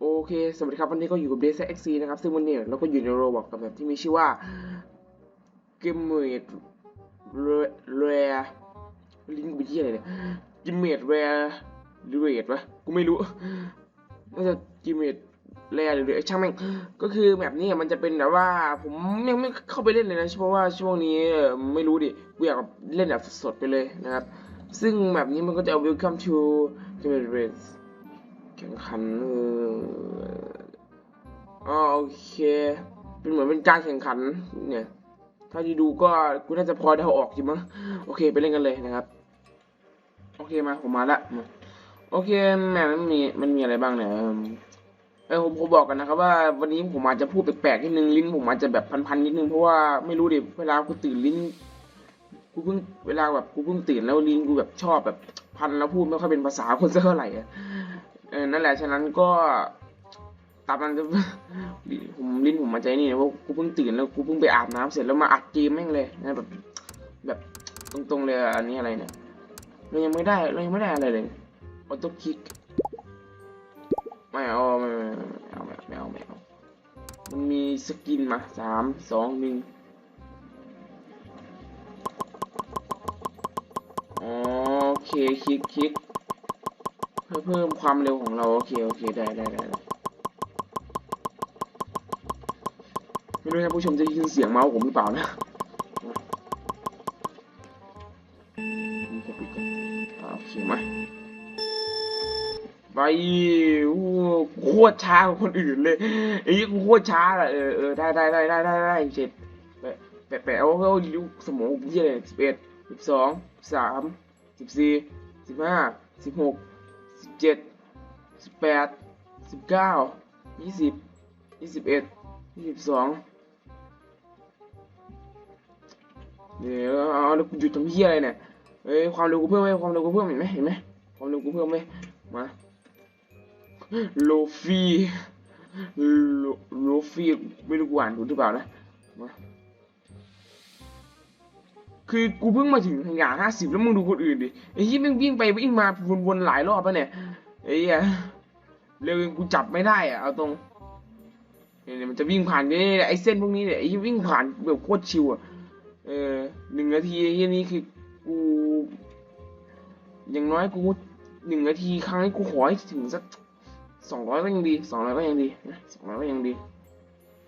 โอเค สวัสดีครับ วันนี้ก็อยู่กับ d ดซ x c นะครับ ซึ่งวันนี้เราก็อยู่ในโรบอกกับแบบที่มีชื่อว่า g a m e t Rare ลิงก์กูเป็นที่อะไรเนี่ย g a m e t Rare หรือ Rare วะกูไม่รู้น่าจะ g a m e t Rare หรือช่างแม่งก็คือแบบนี้มันจะเป็นแบบว่า ผมยังไม่เข้าไปเล่นเลยนะเพราะว่าช่วงนี้ไม่รู้ดิกูอยากเล่นแบบสดๆไปเลยนะครับ ซึ่งแบบนี้มันก็จะเอา Welcome to g a m e t Rare แข่งขันเอออ๋อโอเค เป็นเหมือนเป็นการแข่งขันเนี่ยถ้าที่ดูก็กูน่าจะพอเดาออกอยู่มั้งโอเคไปเล่นกันเลยนะครับ โอเคมาผมมาละโอเคแหมมันมีมันมีอะไรบ้างเนี่ยเออผมผมบอกกันนะครับว่าวันนี้ผมอาจจะพูดแปลกๆนิดนึงลิ้นผมอาจจะแบบพันๆนิดนึงเพราะว่าไม่รู้ดิเวลากูตื่นลิ้นกูเพิ่งเวลาแบบกูเพิ่งตื่นแล้วลิ้นกูแบบชอบแบบพันแล้วพูดไม่ค่อยเป็นภาษาคนสักเท่าไหร่อะ นั่นแหละ ฉะนั้นก็ตามนั้นจะผมลิ้นผมมาใจนี่นะเพราะกูเพิ่งตื่นแล้วกูเพิ่งไปอาบน้ำเสร็จแล้วมาอัดเกมแม่งเลยนะแบบแบบตรงๆเลยอันนี้อะไรเนี่ยเรายังไม่ได้เรายังไม่ได้อะไรเลยออโต้คลิกไม่เอาไม่ไม่ไม่เอาไม่เอาไม่เอาไม่เอามันมีสกินมาสามสองหนึ่งอ๋อโอเคคลิกคลิก เพื่อเพิ่มความเร็วของเราโอเคโอเคได้ได้ได้ได้ไม่รู้ท่านผู้ชมจะได้ยินเสียงเมาส์ผมหรือเปล่านะโอเคมไปโคตรช้ากว่าคนอื่นเลยไอ้ยี่กูโคตรช้าอะเออเออได้ได้ได้ได้ได้ได้เจ็ดแปะแปะแปะเอาเอาดูสมองผมที่เลยสิบเอ็ดสิบสองสามสิบสี่สิบห้าสิบหก สิบเจ็ดสิบแปดสิบเก้ายี่สิบยี่สิบเอ็ดยี่สิบสองเดี๋ยวเอาแล้วกูหยุดทำเพี้ยอะไรเนี่ยเอ้ยความเร็วกูเพิ่มไหมความเร็วกูเพิ่มเห็นไหมเห็นไหมความเร็วกูเพิ่มไหมมาโลฟี่โลโลฟี่ไม่รู้กูอ่านถูกหรือเปล่านะมา คือกูเพิ่งมาถึงอย่างห้าสิบแล้วมึงดูคนอื่นดิไอ้ที่มึงวิ่งไปวิ่งมาวนๆหลายรอบแล้วเนี่ยไอ้เหี้ยเร็วจนกูจับไม่ได้อะเอาตรงเนี่ยมันจะวิ่งผ่านนี่ไอ้เส้นพวกนี้เนี่ยไอ้ที่วิ่งผ่านแบบโคตรชิวอะเออหนึ่งนาทีไอ้ที่นี้คือกูอย่างน้อยกูหนึ่งนาทีครั้งนี้กูขอให้ถึงสักสองร้อยก็ยังดีสองร้อยก็ยังดีนะสองร้อยก็ยังดี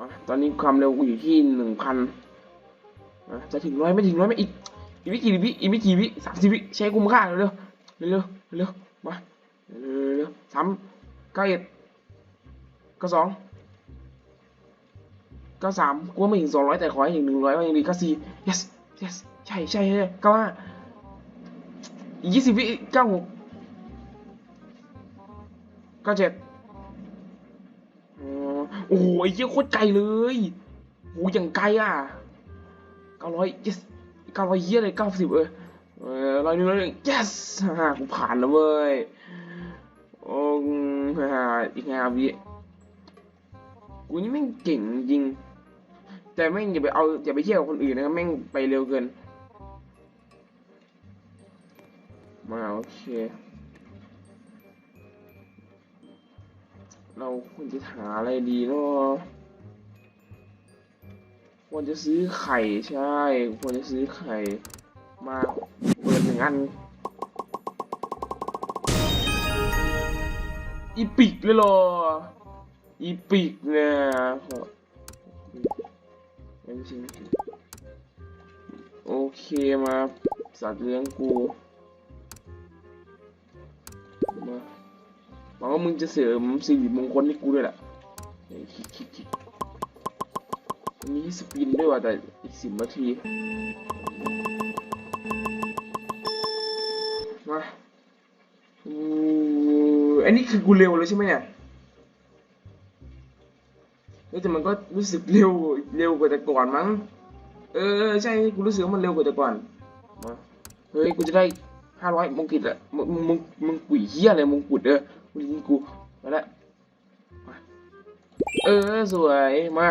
อะตอนนี้ความเร็วกูอยู่ที่หนึ่งพันอะ จะถึงร้อยไม่ถึงร้อยไม่อีกอีกไม่กี่วิอีกไม่กี่วิสามสิบวิใช้คุ้มค่าเร็วเร็วเร็วเร็วเร็วมาเร็วเร็วเร็วสามเก้าเอ็ดเก้าสองเก้าสามกูว่าไม่ถึงสองร้อยแต่ขอให้ถึงหนึ่งร้อยก็ยังดีเก้าสี่ yes yes ใช่ใช่ใช่เก้าห้าอีกยี่สิบวิเก้าหกเก้าเจ็ดโอ้โหไอ้เหี้ยโคตรไกลเลยโหอย่างไกลอะ เก้าร้อย yes เก้าร้อยเยี่ยเลยเก้าสิบเออเออร้อยหนึ่งร้อยหนึ่ง yes ฮ่ากูผ่านแล้วเว้ย โอ้ฮ่าอีกห้าวิกูนี่แม่งเก่งจริง แต่แม่งอย่าไปเอาอย่าไปเที่ยวกับคนอื่นนะครับแม่งไปเร็วเกิน มาโอเค เราควรจะหาอะไรดีเนาะ ควรจะซื้อไข่ใช่ ควรจะซื้อไข่ มาเปิดหนึ่งอันอีปิกเลยเหรออีปิกเนี่ยไม่ใช่ไม่ใช่โอเคมาสัตว์เลี้ยงกูมาหวังว่ามึงจะเสริมสิริมงคลให้กูด้วยแหละ มีสปินด้วยว่ะแต่อีกสิบนาทีมาอืออันนี้คือกูเร็วเลยใช่ไหมเนี่ยเฮ้ยแต่มันก็รู้สึกเร็วเร็วกว่าแต่ก่อนมั้ง เออใช่กูรู้สึกว่ามันเร็วกว่าแต่ก่อนมาเฮ้ยกูจะได้ห้าร้อยมงกุฎอะมึงมึงมึงกุยเหี้ยอะไรมงกุฎเออกูยิงกูมาล้วมาเออสวยมา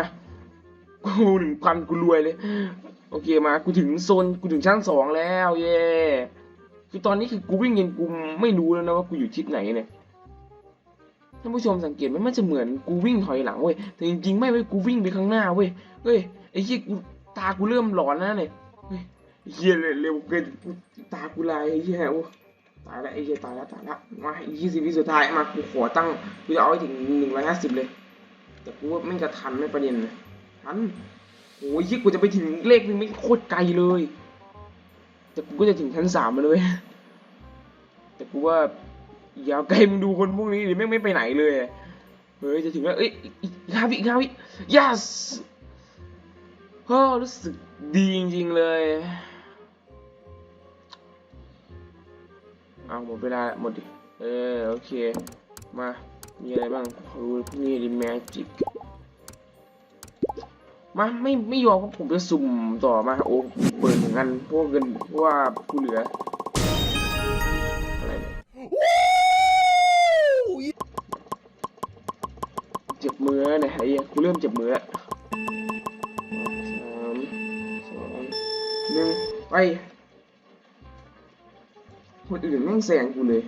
กูหนึ่งพันกูรวยเลย โอเคมา กูถึงโซน กูถึงชั้นสองแล้ว เย่คือตอนนี้คือกูวิ่งยังกูไม่รู้แล้วนะว่ากูอยู่ทิศไหนเนี่ย ท่านผู้ชมสังเกตไหมมันจะเหมือนกูวิ่งถอยหลังเว้ย แต่จริงๆไม่เว้ย กูวิ่งไปข้างหน้าเว้ย เฮ้ย ไอ้เหี้ยกูตากูเริ่มหลอนแล้วเนี่ยเฮ้ยไอ้เหี้ยเร็วเกินกูตากูลายไอ้เหี้ยโอ้ตายแล้วไอ้เหี้ยตายแล้วตายแล้วมาอีกยี่สิบวิสุดท้ายมากูขอตั้งกูจะเอาให้ถึงหนึ่งร้อยห้าสิบเลย แต่กูว่าไม่งจะทันไม่ประเด็นเลย ทันโอ้ยยี่กูจะไปถึงเลขนึงไม่โคตรไกลเลย แต่กูก็จะถึงชั้นสามมาเลยแต่กูว่าอย่าไกลมึงดูคนพวกนี้ดิแม่ไม่ไปไหนเลยเฮ้ยจะถึงแล้วเอ้ยอีกห้าวิอีกห้าวิ yes เฮ้อรู้สึกดีจริงๆเลยเอาหมดเวลาหมดดิเออโอเคมามีอะไรบ้างขอดูพวกนี้ดิแมจิก มาไม่ไม่ยอมครับผมจะสุ่มต่อมาโอ้เปิดเหมือนกันพว่าเงินเพราะว่ากูเหลืออะไรเนี่ยเจ็บมือแล้วเนี่ยไอ้กูเริ่มเจ็บมือแล้วสามสองหนึ่งไปคนอื่นแม่งแซงกูเลย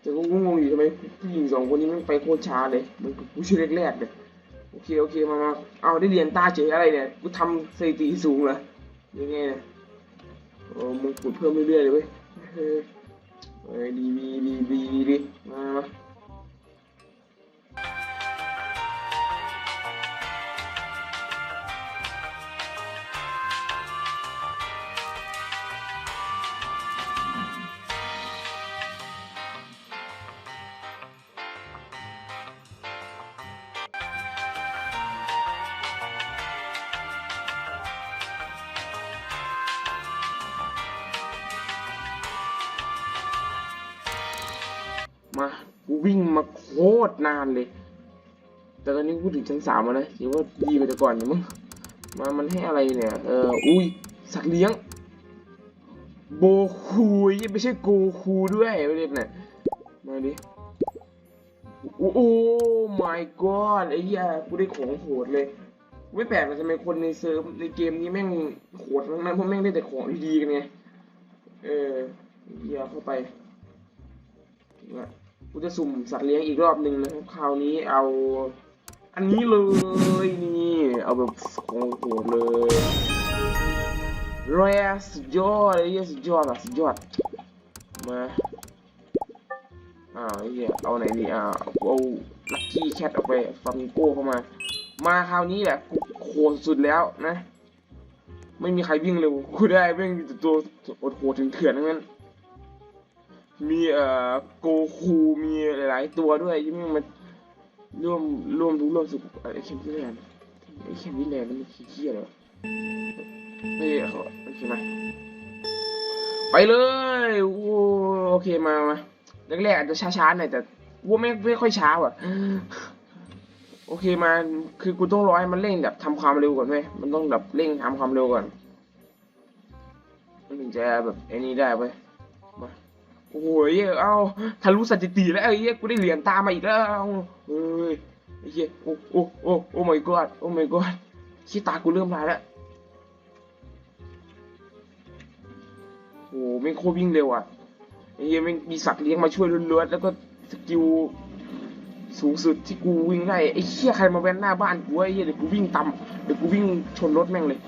แต่กูงงอยู่ทำไมผู้หญิงสองคนนี้แม่งไปโคตรช้าเลย มันกูชื่อแรกๆเลย โอเคโอเคมามาเอาได้เรียนตาเฉยอะไรเนี่ยกูทำสถิติสูงเหรอยังไงเนี่ยโอ้มึงขุดเพิ่มเรื่อยๆเลยเว้ยเฮ้ยดีดีดีดีดีดีมา มากูวิ่งมาโคตรนานเลย แต่ตอนนี้กูถึงชั้นสามแล้วนะถือว่าดีกว่าแต่ก่อนอยู่มั้งมามันให้อะไรเนี่ย เออ อุ้ย สัตว์เลี้ยง โบคูยไม่ใช่โกคูด้วยไม่เรียกน่ะมาดิ โอ้โอ้ my god ไอ้เหี้ยกูได้ของโหดเลย ไม่แปลกเลยทำไมคนในเซิร์ฟในเกมนี้แม่งโหดทั้งนั้นเพราะแม่งได้แต่ของดีๆกันไง เออเหี้ยเข้าไปนะ กูจะสุ่มสัตว์เลี้ยงอีกรอบหนึ่งนะครับคราวนี้เอา อันนี้เลยนี่เอาแบบของโหดเลยแรสุดยอดเหี้ยสุดยอดอะสุดยอดมาอ้าวไอ้เหี้ยเอาไหนดีอ่าเอาลัคกี้แคทออกไปฟามิงโก้เข้ามา มาคราวนี้แหละกูโหดสุดแล้วนะ ไม่มีใครวิ่งเร็วกูได้แม่งต่ตัวโหดถึงเถื่อนทั้งนั้น มีเอ่อโกคูมีหลายตัวด้วยที่มันมาร่วมร่วมทุกข์ร่วมสุขไอ้เคนวิแลนด์ไอ้เคนวิแลนด์นั่นมันขี้เกียจเหรอเฮ้ยเขาโอเคมาไปเลยโอ้โอเคมามาแรกๆอาจจะช้าๆหน่อยแต่ว่าไม่ไม่ค่อยช้าว่ะโอเคมาคือกูต้องรอให้มันเร่งแบบทำความเร็วก่อนเว้ยมันต้องแบบเร่งทำความเร็วก่อนมันถึงจะแบบไอ้นี่ได้เว้ยม โอ้ยเอ้าทะลุสถิติแล้วไอ้เหี้ยกูได้เหรียญตามมาอีกแล้วเฮ้ยไอ้เหี้ยโอ้โอ้โอ้โอ้ my god โอ้ my god ขี้ตากูเริ่มลายแล้วโอ้ไม่โควิ่งเร็วอะไอ้เหี้ยแม่มีสัตว์เลี้ยงมาช่วยล้วนๆแล้วก็สกิลสูงสุดที่กูวิ่งได้ไอ้เหี้ยใครมาแว้นหน้าบ้านกูไอ้เหี้ยเดี๋ยวกูวิ่งตามเดี๋ยวกูวิ่งชนรถแม่งเลย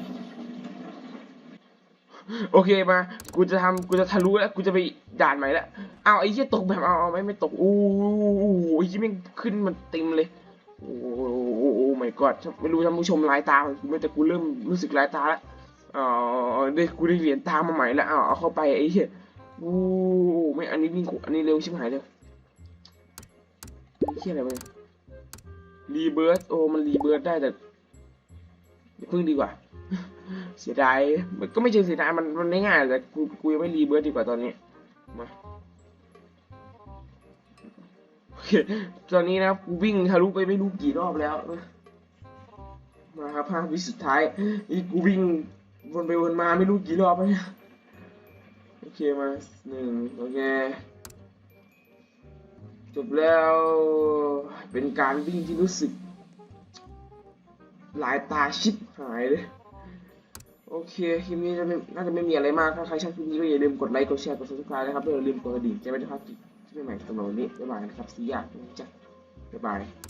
โอเคมา กูจะทำกูจะทะลุแล้ว กูจะไปด่านใหม่แล้วเอาไอ้เหี้ยตกแบบเอาเอาไม่ไม่ตก อู้ไอ้เหี้ยม่งขึ้นมันเต็มเลย โอ้โอ้ไม่กอดไม่รู้ท่านผู้ชมลายตากูไม่แต่กูเริ่มรู้สึกลายตาแล้วอ๋อได้กูได้เหรียญตามาใหม่แล้วเอาเอาเข้าไปไอ้เหี้ยอู้ไม่อันนี้วิ่งอันนี้เร็วชิบหายเลยไอ้เหี้ยอะไรวะรีเบิร์ดโอ้มันรีเบิร์ดได้แต่อย่าพึ่งดีกว่า เสียดายมันก็ไม่เชิงเสียดายมันมันไม่ง่ายแต่กูกูยังไม่รีเบิร์ดดีกว่าตอนนี้มาโอเคตอนนี้นะครับกูวิ่งทะลุไปไม่รู้กี่รอบแล้ว มาครับภาพวิสุดท้ายอีกูวิ่งวนไปวนมาไม่รู้กี่รอบแล้วเนี่ยโอเคมาหนึ่งโอเคจบแล้วเป็นการวิ่งที่รู้สึก หลายตาชิบหายเลย โอเคคลิปนี้จะไม่น่าจะไม่มีอะไรมาก ถ้าใครชอบคลิปนี้ก็อย่าลืมกดไลค์ กดแชร์ กด subscribe นะครับแล้วอย่าลืมกดกระดิ่งจะไว้ด้วยครับคลิปใหม่ๆสำหรับวันนี้บ๊ายบายนะครับสีอยากจ้ะบ๊ายบาย